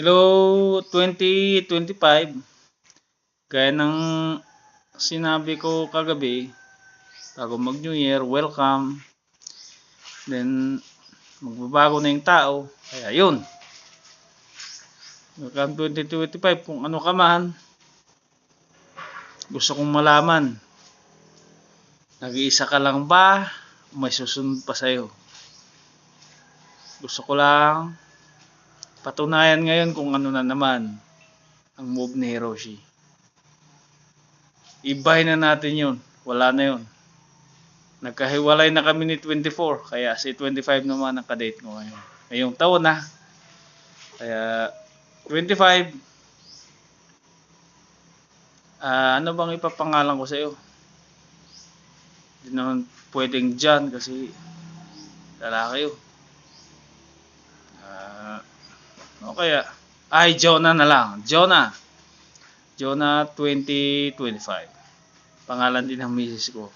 Hello 2025. Gaya ng sinabi ko kagabi, bago mag New Year, welcome. Then, magbabago na yung tao. Kaya yun. Welcome 2025. Kung ano ka man, gusto kong malaman. Nag-iisa ka lang ba? May susunod pa sa'yo. Gusto ko lang patunayan ngayon kung ano na naman ang move ni Hiroshi. Ibahin na natin yun. Wala na yun. Nagkahiwalay na kami ni 24. Kaya si 25 naman ang kadate ko ngayon. Ngayong taon na. Kaya 25. Ah, ano bang ipapangalan ko sa iyo? Hindi naman pwedeng dyan kasi lalaki yun. Kaya, ay, Jonah na lang. Jonah. Jonah 2025. Pangalan din ng misis ko.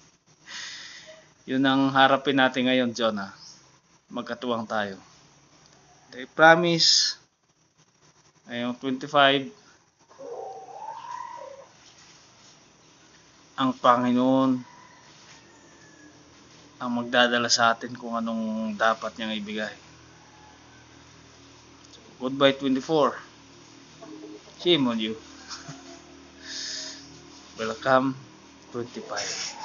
Yun ang harapin natin ngayon, Jonah. Magkatuwang tayo. I promise, ngayong 25, ang Panginoon ang magdadala sa atin kung anong dapat niyang ibigay. Goodbye 24. Shame on you. Welcome 25.